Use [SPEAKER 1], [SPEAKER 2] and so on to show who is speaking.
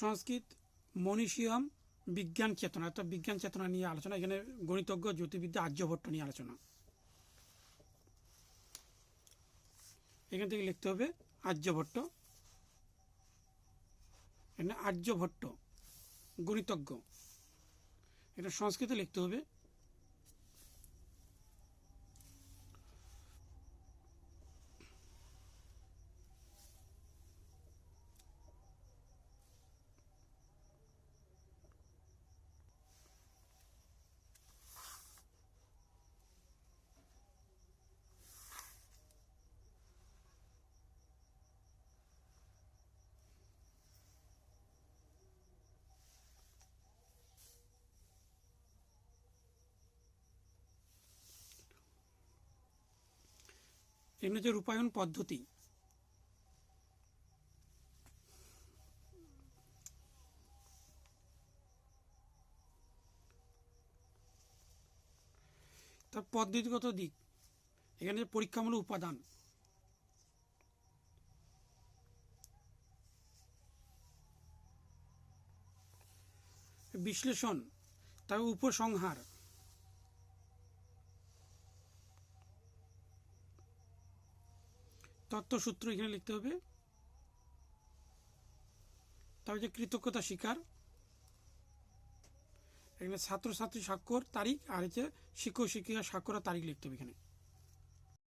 [SPEAKER 1] সংস্কৃত, মনীষিয়াম, বিজ্ঞান চেতনা। অর্থাৎ বিজ্ঞান চেতনা নিয়ে আলোচনা। এখানে গণিতজ্ঞ, জ্যোতির্বিদ্যা, আর্যভট্ট নিয়ে আলোচনা। এখান থেকে লিখতে হবে আর্যভট্ট। এখানে আর্যভট্ট, গণিতজ্ঞ। এটা সংস্কৃতে লিখতে হবে এখানে হচ্ছে রূপায়ণ পদ্ধতি। তার পদ্ধতিগত দিক এখানে যে পরীক্ষামূলক উপাদান। বিশ্লেষণ তার উপসংহার। তত্ত্বসূত্র এখানে লিখতে হবে। তবে যে কৃতজ্ঞতা স্বীকার, এখানে ছাত্রছাত্রী স্বাক্ষর তারিখ আর হচ্ছে শিক্ষক শিক্ষিকা স্বাক্ষর তারিখ লিখতে হবে এখানে।